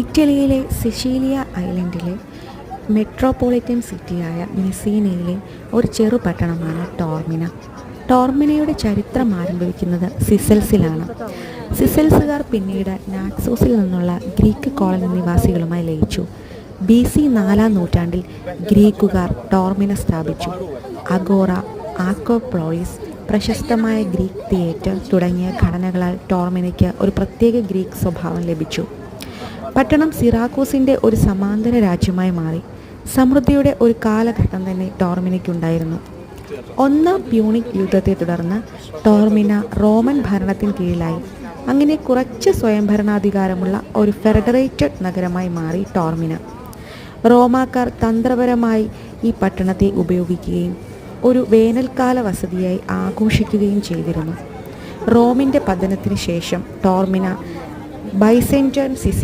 ഇറ്റലിയിലെ സിഷീലിയ ഐലൻഡിലെ മെട്രോപൊളിറ്റൻ സിറ്റിയായ മെസീനയിലെ ഒരു ചെറു പട്ടണമാണ് ടോർമിന. ടോർമിനയുടെ ചരിത്രം ആരംഭിക്കുന്നത് സിസൽസിലാണ്. സിസൽസുകാർ പിന്നീട് നാക്സോസിൽ നിന്നുള്ള ഗ്രീക്ക് കോളനി നിവാസികളുമായി ലയിച്ചു. ബി സി നാലാം നൂറ്റാണ്ടിൽ ഗ്രീക്കുകാർ ടോർമിന സ്ഥാപിച്ചു. അഗോറ ആക്കോപ്ലോയിസ് പ്രശസ്തമായ ഗ്രീക്ക് തിയേറ്റർ തുടങ്ങിയ ഘടനകളാൽ ടോർമിനയ്ക്ക് ഒരു പ്രത്യേക ഗ്രീക്ക് സ്വഭാവം ലഭിച്ചു. പട്ടണം സിറാക്കൂസിന്റെ ഒരു സമാന്തര രാജ്യമായി മാറി. സമൃദ്ധിയുടെ ഒരു കാലഘട്ടം തന്നെ ടോർമിനയ്ക്കുണ്ടായിരുന്നു ഒന്നാം പ്യൂണിക് യുദ്ധത്തെ തുടർന്ന് ടോർമിന റോമൻ ഭരണത്തിന് കീഴിലായി. അങ്ങനെ കുറച്ച് സ്വയംഭരണാധികാരമുള്ള ഒരു ഫെഡറേറ്റഡ് നഗരമായി മാറി ടോർമിന. റോമാക്കാർ തന്ത്രപരമായി ഈ പട്ടണത്തെ ഉപയോഗിക്കുകയും ഒരു വേനൽക്കാല വസതിയായി ആഘോഷിക്കുകയും ചെയ്തിരുന്നു. റോമിന്റെ പതനത്തിന് ശേഷം ടോർമിന ബൈസെന്റൻ സിസി